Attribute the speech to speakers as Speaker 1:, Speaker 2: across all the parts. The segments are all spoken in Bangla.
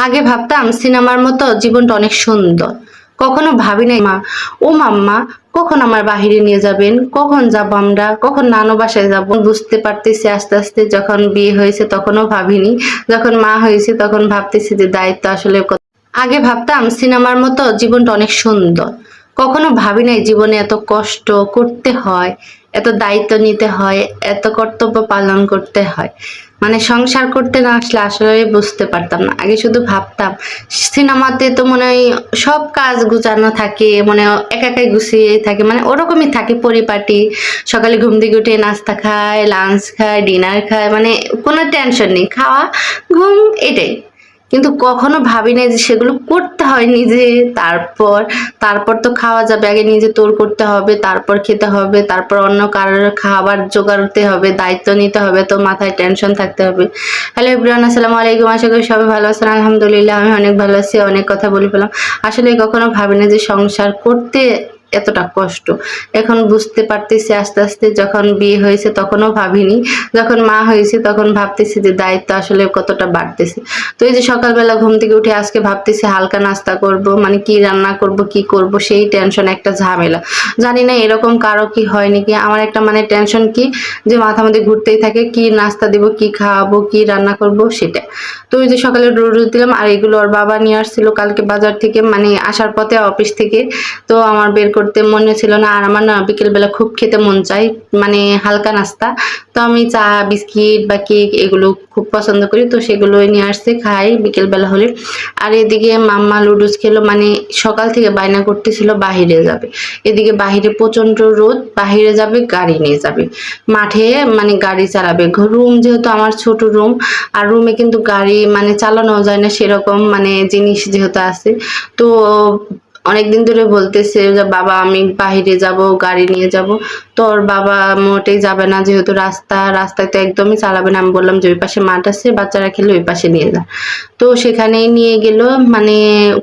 Speaker 1: আগে ভাবতাম সিনেমার মতো জীবনটা অনেক সুন্দর। কখনো ভাবি নাই, মা, ও মাম্মা, কখন আমার বাহিরে নিয়ে যাবেন? কখন যাব আমরা? কখন নানু বাসায় যাব? বুঝতে পারতেছি আস্তে আস্তে যখন বিয়ে হয়েছে তখনও ভাবিনি। যখন মা হয়েছে তখন ভাবতেছি যে দায়িত্ব আসলে আগে ভাবতাম সিনেমার মতো জীবনটা অনেক সুন্দর। কখনো ভাবি নাই জীবনে এত কষ্ট করতে হয়। এত দায়িত্ব নিতে হয়, এত কর্তব্য পালন করতে হয়। মানে সংসার করতে না আসলে আসলে বুঝতে পারতাম না। আগে শুধু ভাবতাম, সিনেমাতে তো মনে হয় সব কাজ গুছানো থাকে মানে একা একাই গুছিয়ে থাকে মানে ওরকমই থাকে পরিপাটি সকালে ঘুম থেকে উঠে নাস্তা খায় লাঞ্চ খায় ডিনার খায় মানে কোনো টেনশন নেই। খাওয়া, ঘুম, এটাই। কিন্তু কখনো ভাবি নাই যে সেগুলো করতে হয় নিজে। তারপর তারপর তো খাওয়া যাবে, আগে নিজে তোর করতে হবে, তারপর খেতে হবে, তারপর অন্য কারোর খাবার জোগাড়তে হবে, দায়িত্ব নিতে হবে তো মাথায় টেনশন থাকতে হবে। হ্যালো ইব্রান আসসালামু আলাইকুম, আশা করি সবাই ভালো আছেন। আলহামদুলিল্লাহ, আমি অনেক ভালো আছি, অনেক কথা বলে ফেলাম আসলে কখনো ভাবি না যে সংসার করতে এতটা কষ্ট। এখন বুঝতে পারতেছি আস্তে আস্তে যখন বিয়ে হয়েছে তখনও ভাবিনি। যখন মা হয়েছে তখন ভাবতেছি যে দায়িত্ব আসলে কতটা বাড়তেছে। তো এই যে সকালবেলা ঘুম থেকে উঠে আজকে ভাবতেছি হালকা নাস্তা করব মানে কি রান্না করব, কি করব, সেই টেনশন একটা ঝামেলা। জানি না এরকম কারও কি হয় নাকি? আমার একটা মানে টেনশন কি? যে মাথা মধ্যে ঘুরতেই থাকে, কি নাস্তা দিব, কি খাওয়াবো, কি রান্না করব, সেটা। তো ওই যে সকালে রোদ দিলাম, আর এগুলো ওর বাবা নিয়ে আসছিল কালকে বাজার থেকে মানে আসার পথে অফিস থেকে। তো আমার বের করতে মনে ছিল না, আর আমার না বিকেলবেলা খুব খেতে মন চাই মানে হালকা নাস্তা। তো আমি চা, বিস্কিট বা কেক এগুলো খুব পছন্দ করি, তো সেগুলোই নিয়ে আসছে, খাই বিকেলবেলা হলে। আর এদিকে মাম্মা লুডুস খেলো মানে সকাল থেকে বায়না করতেছিল বাহিরে যাবে। এদিকে বাহিরে প্রচণ্ড রোদ, বাহিরে যাবে, গাড়ি নিয়ে যাবে। মাঠে মানে গাড়ি চালাবে। রুম যেহেতু আমার ছোট রুম, আর রুমে কিন্তু গাড়ি মানে চালানো যায় না সেরকম মানে জিনিস যেহেতু আছে। তো অনেকদিন ধরে বলতেছে যে, বাবা, আমি বাহিরে যাব, গাড়ি নিয়ে যাব। তো ওর বাবা মোটেই যাবে না, যেহেতু রাস্তা, রাস্তায় তো একদমই চালাবে না। আমি বললাম যে, ওই পাশে মাঠ আছে, বাচ্চারা খেলে ওই পাশে নিয়ে যা। তো সেখানেই নিয়ে গেল। মানে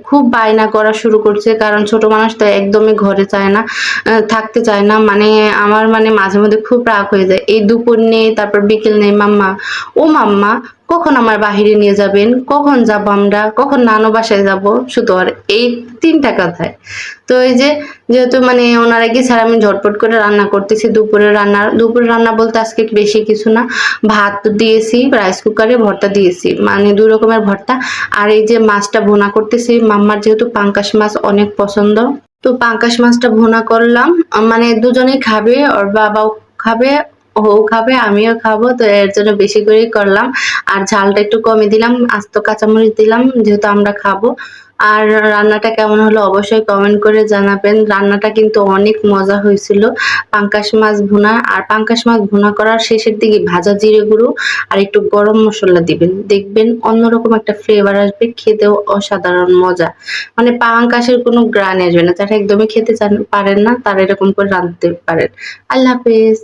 Speaker 1: খুব বায়না করা শুরু করছে, কারণ ছোট মানুষ তো একদমই ঘরে চায় না থাকতে চায় না। মানে আমার মানে মাঝে মধ্যে খুব রাগ হয়ে যায়। এই দুপুর নেই, তারপর বিকেল নেই, মাম্মা, ও মাম্মা, কখন আমার বাহিরে নিয়ে যাবেন? কখন যাব আমরা? কখন নানু বাসায় যাব? শুধু আর এই তিনটা কথায় তো এই যে যেহেতু মানে ওনারা কি স্যার আমি ঝটপট করে রান্না করতেছি দুপুরে রান্না দুপুরে রান্না বলতে আজকে বেশি কিছু না। ভাত দিয়েছি রাইস কুকারে ভর্তা দিয়েছি মানে দুই রকমের ভর্তা। আর এই যে মাছটা ভুনা করতেছি, মাম্মার যেহেতু পাঙ্কাশ মাছ অনেক পছন্দ। তো পাঙ্কাশ মাছটা ভুনা করলাম মানে দুজনেই খাবে, ওর বাবাও খাবে ও খাবে, আমিও খাব, তো এর জন্য বেশি করেই করলাম। আর ঝালটা একটু কমে দিলাম, আস্ত কাঁচামরিচ দিলাম, যেহেতু আমরা খাব। আর রান্নাটা কেমন হলো অবশ্যই কমেন্ট করে জানাবেন। রান্নাটা কিন্তু অনেক মজা হয়েছিল। পাঙ্কাশ মাছ ভুনা, আর পাঙ্কাশ মাছ ভুনা করার শেষের দিকে ভাজা জিরে গুঁড়ো আর একটু গরম মশলা দিবেন। দেখবেন অন্যরকম একটা ফ্লেভার আসবে, খেতেও অসাধারণ মজা। মানে পাঙ্কাশের কোনো গ্রান আসবে না। যারা একদমই খেতে পারেন না, তারা এরকম করে রাঁধতে পারেন। আল্লাহ হাফেজ।